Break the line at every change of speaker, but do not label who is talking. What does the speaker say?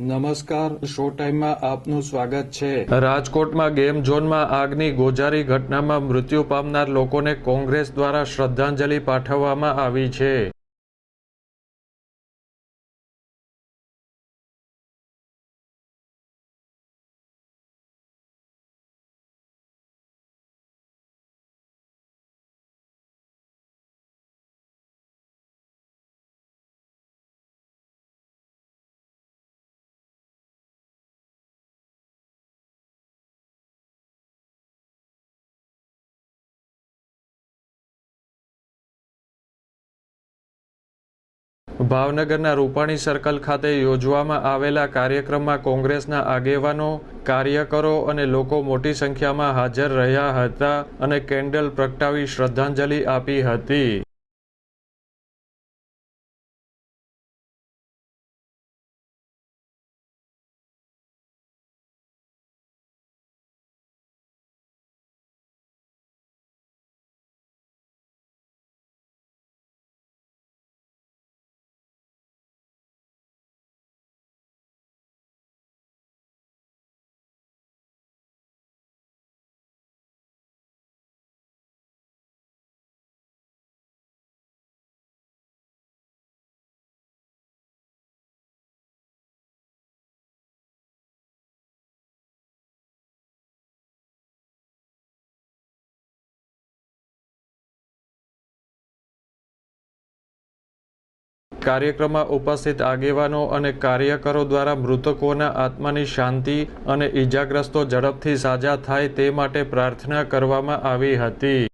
નમસ્કાર, શો ટાઈમમાં આપનું સ્વાગત છે.
રાજકોટમાં ગેમ ઝોનમાં આગની ગોજારી ઘટનામાં મૃત્યુ પામનાર લોકોને કોંગ્રેસ દ્વારા શ્રદ્ધાંજલિ પાઠવવામાં આવી છે. ભાવનગરના રૂપાણી સર્કલ ખાતે યોજવામાં આવેલા કાર્યક્રમમાં કોંગ્રેસના આગેવાનો, કાર્યકરો અને લોકો મોટી સંખ્યામાં હાજર રહ્યા હતા અને કેન્ડલ પ્રગટાવી શ્રદ્ધાંજલિ આપી હતી. કાર્યક્રમમાં ઉપસ્થિત આગેવાનો અને કાર્યકરો દ્વારા મૃતકોના આત્માની શાંતિ અને ઈજાગ્રસ્તો ઝડપથી સાજા થાય તે માટે પ્રાર્થના કરવામાં આવી હતી.